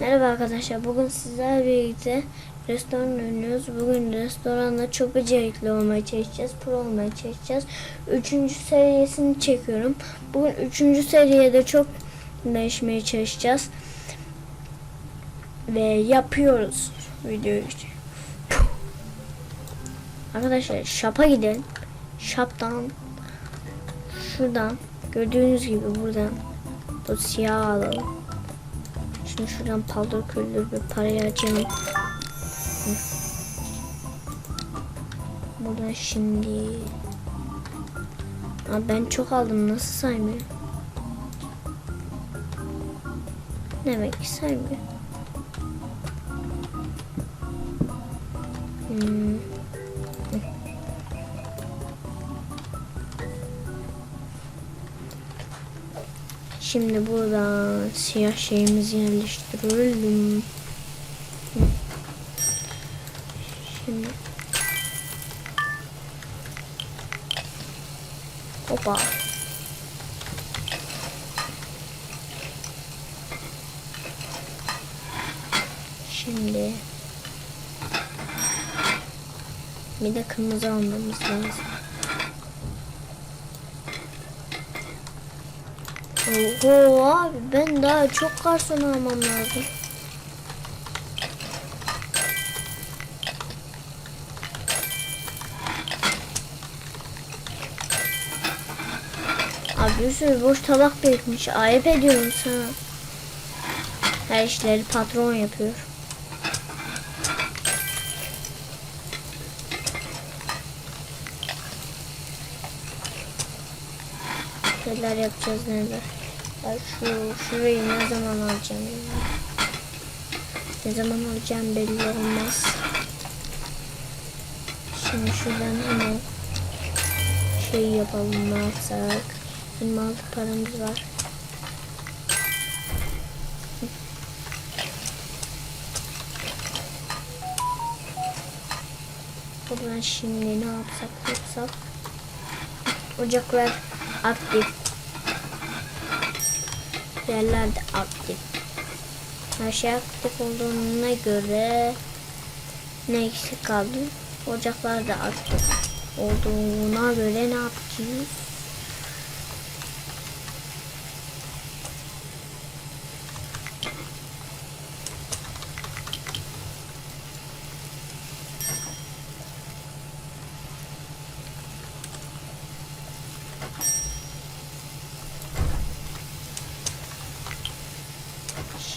Merhaba arkadaşlar. Bugün sizlerle birlikte restoran oynuyoruz. Bugün restoranda çok becerikli olmaya çalışacağız. Pro olmaya çalışacağız. Üçüncü seviyesini çekiyorum. Bugün üçüncü seviyede çok değişmeye çalışacağız. Ve yapıyoruz videoyu. Arkadaşlar şapa gidelim. Şaptan şuradan gördüğünüz gibi buradan bu siyah alalım. Şimdi şuradan paldır küldür bir parayı. Hı. Buradan şimdi. Aa, ben çok aldım nasıl saymıyor? Demek ki saymıyor. Hmm. Şimdi buradan siyah şeyimizi yerleştirelim. Şimdi Hoppa. Şimdi bir de kırmızı almamız lazım. Oho abi ben daha çok garson almam lazım. Abi bir sürü boş tabak birikmiş. Ayıp ediyorum sana. Her işleri patron yapıyor. Neler yapacağız neler. Ben şu şurayı ne zaman alacağım? Ne zaman alacağım belli olmaz. Şimdi şuradan hemen şey yapalım ne yapsak. 26 paramız var. Buradan şimdi ne yapsak yapsak. Ocaklar aktif. Yerler de aktif. Her şey aktif olduğuna göre ne eksik kaldı? Ocaklar da aktif olduğuna göre ne yapacağız?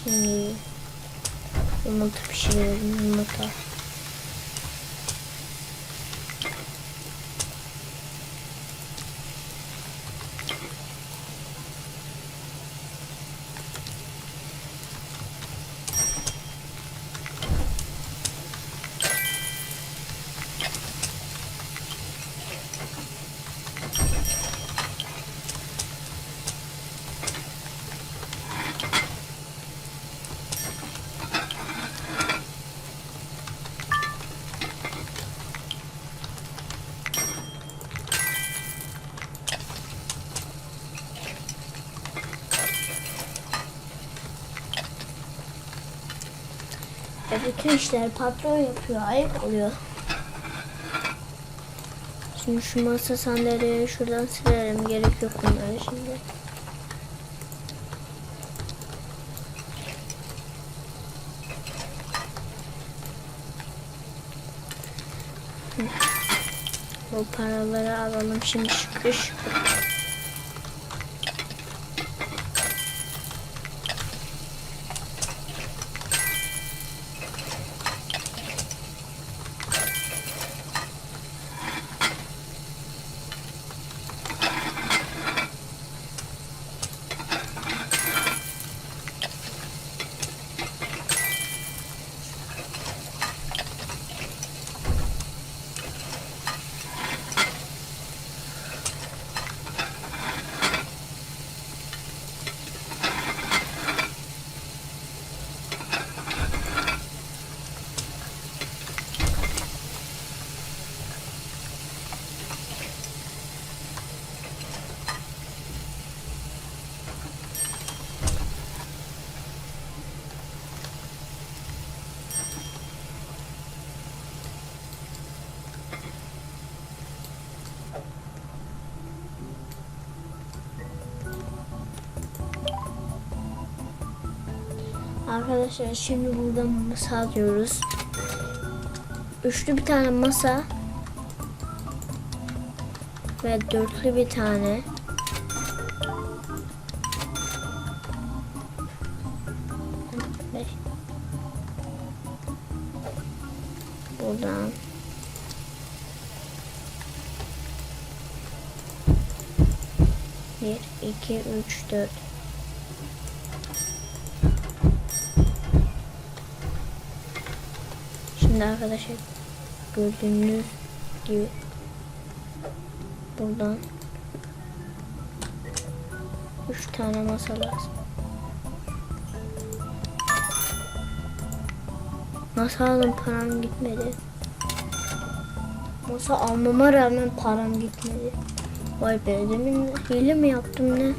химии. ему вообще не ему-то. Bütün işleri patron yapıyor. Ayıp oluyor. Şimdi şu masa sandalyeyi şuradan silerim. Gerek yok bunlara şimdi. Bu paraları alalım şimdi şıkır şıkır. Arkadaşlar şimdi burada masa alıyoruz. Üçlü bir tane masa ve dörtlü bir tane. Buradan. Bir, iki, üç, dört. Şimdi arkadaşlar gördüğünüz gibi buradan üç tane masa lazım. Masa alın param gitmedi. Masa almama rağmen param gitmedi. Vay be demin hile mi yaptım ne?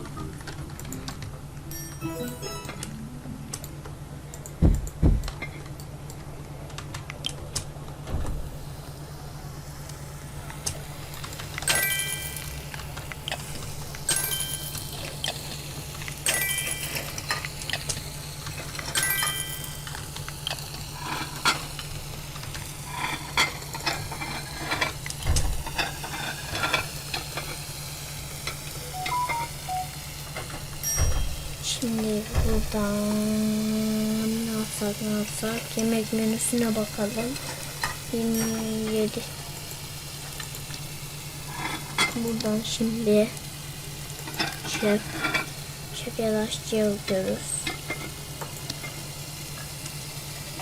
Şimdi buradan ne yapsak ne yapsak yemek menüsüne bakalım. 27 Buradan şimdi şef şef yadaşçıya bakıyoruz.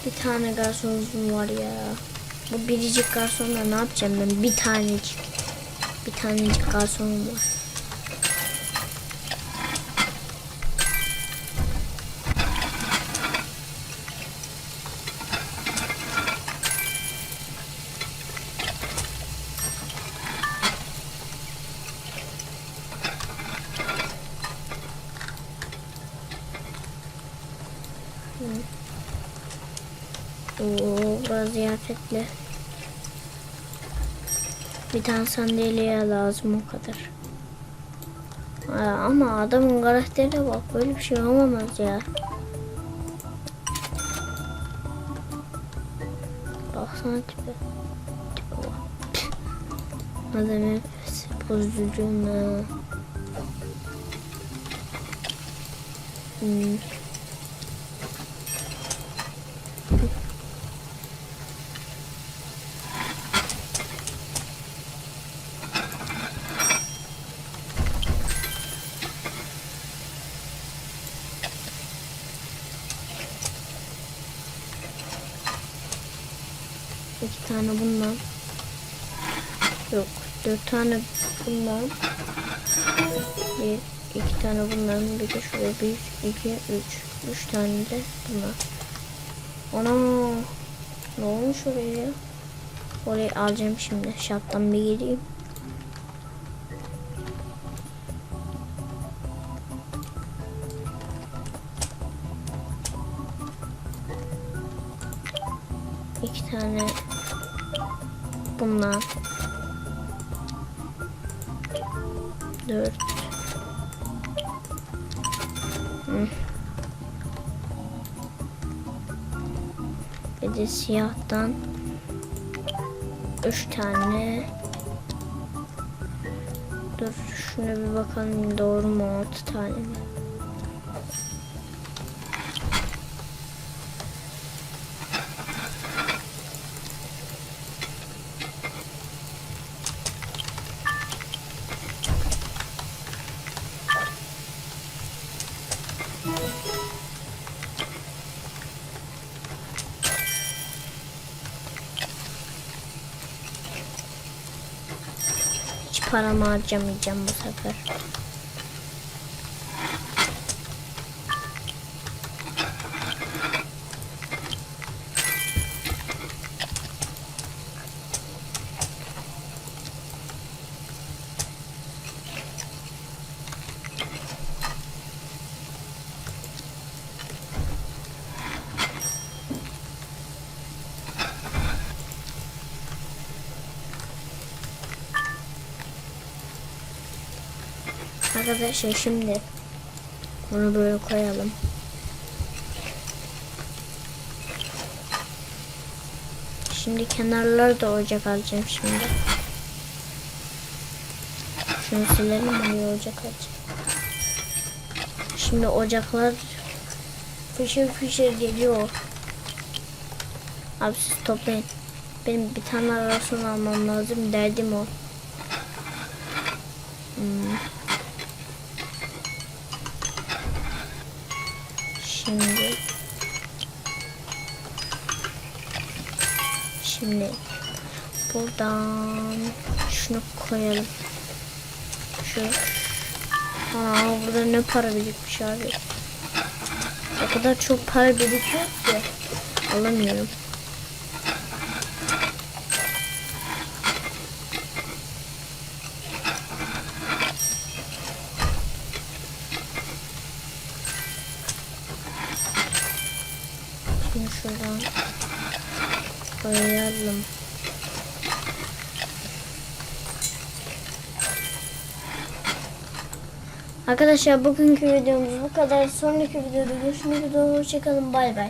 Bir tane garsonum var ya. Bu biricik garsonla ne yapacağım ben? Bir tanecik. Bir tanecik garsonum var. Ziyafetli. Bir tane sandalye lazım o kadar. Aa, ama adamın karakterine bak böyle bir şey olamaz ya. Baksana tipe. Tipe bak. Adam hepsi bozucu mu? Hmm. İki tane bundan. Yok. Dört tane bundan. Bir, iki tane bundan. Bir de şuraya bir, iki, üç. Üç tane de bundan. Ana. Ne olmuş oraya? Orayı alacağım şimdi. Şaptan bir gireyim. İki tane bundan. Dört. Hı. Bir de siyahtan üç tane. Dur şuna bir bakalım doğru mu altı tane mi? Paramı harcamayacağım bu sefer. Arkadaşlar şimdi bunu böyle koyalım. Şimdi kenarları da ocak alacağım şimdi. Şunu silelim buraya ocak alacağım. Şimdi ocaklar fışır fışır geliyor. Abi siz toplayın. Benim bir tane arasını almam lazım. Derdim o. Hmm. Şimdi Şimdi buradan şunu koyalım. Şu Aa burada ne para birikmiş abi. O kadar çok para birikiyor ki alamıyorum. Koyalım. Arkadaşlar bugünkü videomuz bu kadar. Sonraki videoda görüşmek üzere. Hoşçakalın. Bay bay.